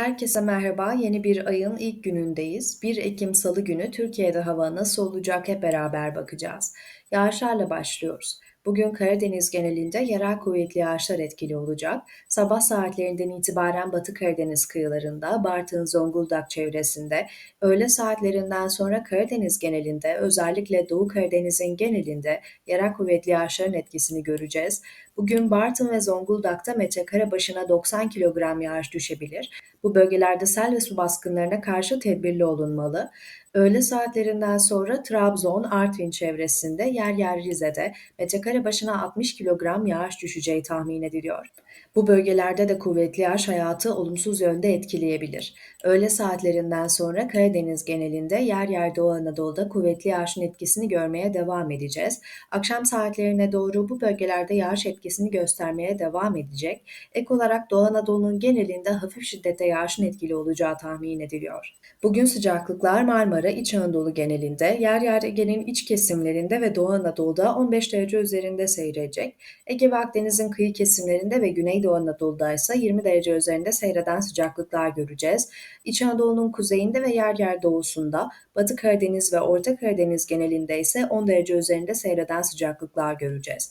Herkese merhaba. Yeni bir ayın ilk günündeyiz. 1 Ekim Salı günü Türkiye'de hava nasıl olacak hep beraber bakacağız. Yağışlarla başlıyoruz. Bugün Karadeniz genelinde yerel kuvvetli yağışlar etkili olacak. Sabah saatlerinden itibaren Batı Karadeniz kıyılarında, Bartın, Zonguldak çevresinde, öğle saatlerinden sonra Karadeniz genelinde, özellikle Doğu Karadeniz'in genelinde yerel kuvvetli yağışların etkisini göreceğiz. Bugün Bartın ve Zonguldak'ta metrekare başına 90 kilogram yağış düşebilir. Bu bölgelerde sel ve su baskınlarına karşı tedbirli olunmalı. Öğle saatlerinden sonra Trabzon, Artvin çevresinde yer yer Rize'de metrekare başına 60 kilogram yağış düşeceği tahmin ediliyor. Bu bölgelerde de kuvvetli yağış hayatı olumsuz yönde etkileyebilir. Öğle saatlerinden sonra Karadeniz genelinde yer yer Doğu Anadolu'da kuvvetli yağışın etkisini görmeye devam edeceğiz. Akşam saatlerine doğru bu bölgelerde yağış etkisini göstermeye devam edecek. Ek olarak Doğu Anadolu'nun genelinde hafif şiddette yağışın etkili olacağı tahmin ediliyor. Bugün sıcaklıklar Marmara, İç Anadolu genelinde, yer yer Ege'nin iç kesimlerinde ve Doğu Anadolu'da 15 derece üzerinde seyredecek. Ege ve Akdeniz'in kıyı kesimlerinde ve Güneydoğu Anadolu'da ise 20 derece üzerinde seyreden sıcaklıklar göreceğiz. İç Anadolu'nun kuzeyinde ve yer yer doğusunda, Batı Karadeniz ve Orta Karadeniz genelinde ise 10 derece üzerinde seyreden sıcaklıklar göreceğiz.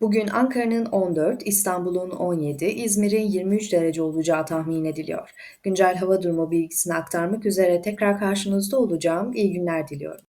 Bugün Ankara'nın 14, İstanbul'un 17, İzmir'in 23 derece olacağı tahmin ediliyor. Güncel hava durumu bilgisini aktarmak üzere tekrar karşınızda olacağım. İyi günler diliyorum.